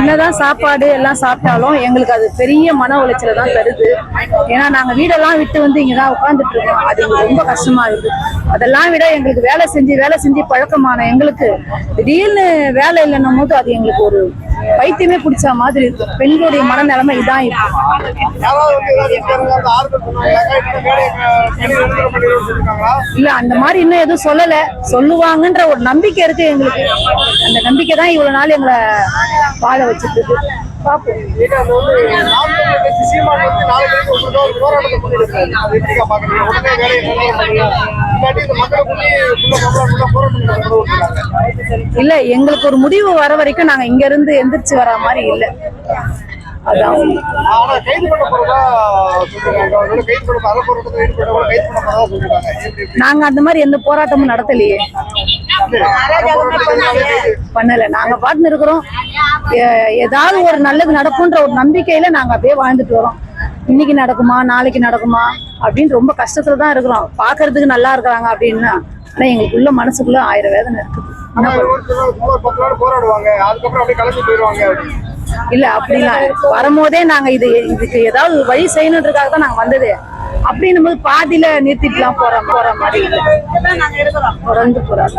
என்னதான் சாப்பாடு எல்லாம் சாப்பிட்டாலும் எங்களுக்கு அது பெரிய மன உளைச்சலை தான் தருது. ஏன்னா நாங்க வீடெல்லாம் விட்டு வந்து இங்கே தான் உட்காந்துட்டு இருக்கோம். அது எங்களுக்கு ரொம்ப கஷ்டமா இருக்குது. அதெல்லாம் விட எங்களுக்கு வேலை செஞ்சு வேலை செஞ்சு பழக்கமான எங்களுக்கு திடீர்னு வேலை இல்லைன்னும் போது அது எங்களுக்கு ஒரு பைத்தியமே பிடிச்ச மாதிரி இருக்கும் பெண்களுடைய மனநிலைமை இதான் இப்போ. அந்த இல்ல அந்த மாதிரி இன்னும் எதுவும் சொல்லல. சொல்லுவாங்கன்ற ஒரு நம்பிக்கை இருக்கு எங்களுக்கு. அந்த நம்பிக்கை தான் இவ்வளவு நாள் எங்களை வாழ வச்சுட்டு இருக்கு பாப்போம். இல்ல எங்களுக்கு ஒரு முடிவு வர வரைக்கும் நாங்க இங்க இருந்து எந்திரிச்சு வர மாதிரி இல்ல. அதான். நாங்க அந்த மாதிரி எந்த போராட்டமும் நடத்தலையே. பண்ணல. நாங்க பாட்டுன்னு இருக்கிறோம். ஏதாவது ஒரு நல்லது நடக்கும்ன்ற ஒரு நம்பிக்கையில நாங்க அப்படியே வாழ்ந்துட்டு வரோம். இன்னைக்கு நடக்குமா நாளைக்கு நடக்குமா அப்படின்னு ரொம்ப கஷ்டத்துல தான் இருக்கிறோம். பாக்குறதுக்கு நல்லா இருக்கிறாங்க அப்படின்னா ஆனா எங்களுக்குள்ள மனசுக்குள்ள ஆயிரம் வேதனை இருக்குது போராடுவாங்க. அதுக்கப்புறம் அப்படியே கிளம்பி போயிடுவாங்க இல்ல அப்படிலாம் வரும்போதே நாங்க இது இதுக்கு ஏதாவது வழி செய்யணுன்றதுக்காக தான் நாங்க வந்தது. அப்படின்னும் போது பாதியில நிறுத்திட்டுலாம் போற போற மாதிரி தொடர்ந்து போறாங்க